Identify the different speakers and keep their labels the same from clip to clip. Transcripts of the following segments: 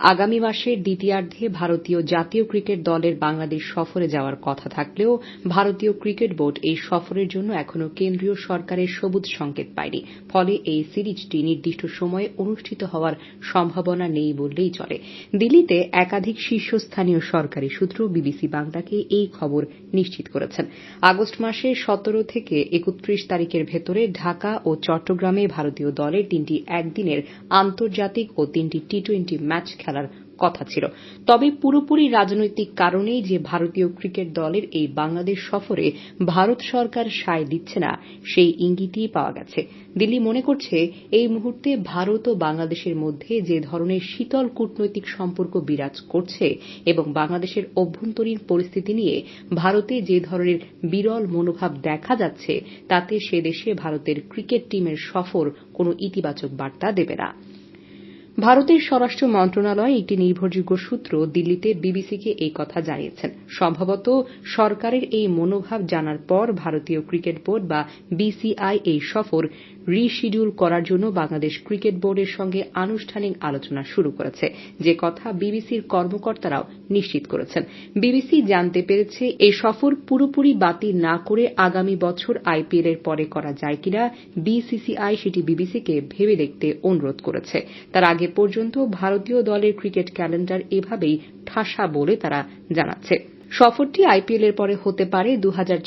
Speaker 1: আগামী মাসের দ্বিতীয়ার্ধে ভারতীয় জাতীয় ক্রিকেট দলের বাংলাদেশ সফরে যাওয়ার কথা থাকলেও ভারতীয় ক্রিকেট বোর্ড এই সফরের জন্য এখনও কেন্দ্রীয় সরকারের সবুজ সংকেত পায়নি। ফলে এই সিরিজটি নির্দিষ্ট সময়ে অনুষ্ঠিত হওয়ার সম্ভাবনা নেই বললেই চলে। দিল্লিতে একাধিক শীর্ষস্থানীয় সরকারি সূত্র বিবিসি বাংলাকে এই খবর নিশ্চিত করেছেন আগস্ট মাসের সতেরো থেকে একত্রিশ তারিখের ভেতরে ঢাকা ও চট্টগ্রামে ভারতীয় দলের তিনটি একদিনের আন্তর্জাতিক ও তিনটি টি টোয়েন্টি ম্যাচ খেলার কথা ছিল। তবে পুরোপুরি রাজনৈতিক কারণেই যে ভারতীয় ক্রিকেট দলের এই বাংলাদেশ সফরে ভারত সরকার সায় দিচ্ছে না, সেই ইঙ্গিতই পাওয়া গেছে। দিল্লি মনে করছে, এই মুহূর্তে ভারত ও বাংলাদেশের মধ্যে যে ধরনের শীতল কূটনৈতিক সম্পর্ক বিরাজ করছে এবং বাংলাদেশের অভ্যন্তরীণ পরিস্থিতি নিয়ে ভারতে যে ধরনের বিরল মনোভাব দেখা যাচ্ছে, তাতে সে দেশে ভারতের ক্রিকেট টিমের সফর কোনো ইতিবাচক বার্তা দেবে না। ভারতের স্বরাষ্ট্র মন্ত্রণালয় একটি নির্ভরযোগ্য সূত্র দিল্লিতে বিবিসিকে এই কথা জানিয়েছেন। সম্ভবত সরকারের এই মনোভাব জানার পর ভারতীয় ক্রিকেট বোর্ড বা বিসিআই এই সফর রিশিডিউল করার জন্য বাংলাদেশ ক্রিকেট বোর্ডের সঙ্গে আনুষ্ঠানিক আলোচনা শুরু করেছে, যে কথা বিবিসির কর্মকর্তারাও নিশ্চিত করেছেন। বিবিসি জানতে পেরেছে এই সফর পুরোপুরি বাতিল না করে আগামী বছর আইপিএল এর পরে করা যায় কিনা, বিসিসিআই সেটি বিবিসিকে ভেবে দেখতে অনুরোধ করেছে। তার আগে পর্যন্ত ভারতীয় দলের ক্রিকেট ক্যালেন্ডার এভাবেই ঠাসা বলে তারা জানাচ্ছে। সফরটি আইপিএলের পরে হতে পারে দু হাজার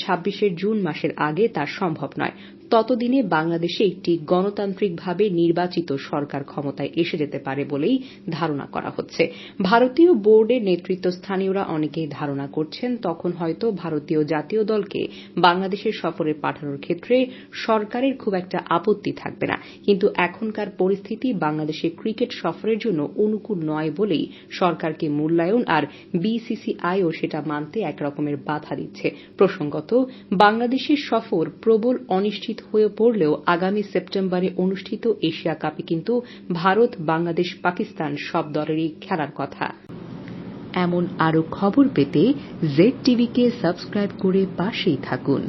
Speaker 1: জুন মাসের আগে, তা সম্ভব নয়। ততদিনে বাংলাদেশে একটি গণতান্ত্রিকভাবে নির্বাচিত সরকার ক্ষমতায় এসে যেতে পারে বলেই ধারণা করা হচ্ছে। ভারতীয় বোর্ডের নেতৃত্বস্থানীয়রা অনেকেই ধারণা করছেন, তখন হয়তো ভারতীয় জাতীয় দলকে বাংলাদেশের সফরে পাঠানোর ক্ষেত্রে সরকারের খুব একটা আপত্তি থাকবে না। কিন্তু এখনকার পরিস্থিতি বাংলাদেশে ক্রিকেট সফরের জন্য অনুকূল নয় বলেই সরকারকে মূল্যায়ন আর বিসিসিআইও সেটা মানতে একরকমের বাধা দিচ্ছে। প্রসঙ্গত, বাংলাদেশের সফর প্রবল অনিশ্চিত হয়ে পড়লেও আগামী সেপ্টেম্বরে অনুষ্ঠিত এশিয়া কাপে কিন্তু ভারত, বাংলাদেশ, পাকিস্তান সব দলেরই খেলার কথা। এমন আরও খবর পেতে জেড টিভিকে সাবস্ক্রাইব করে পাশেই থাকুন।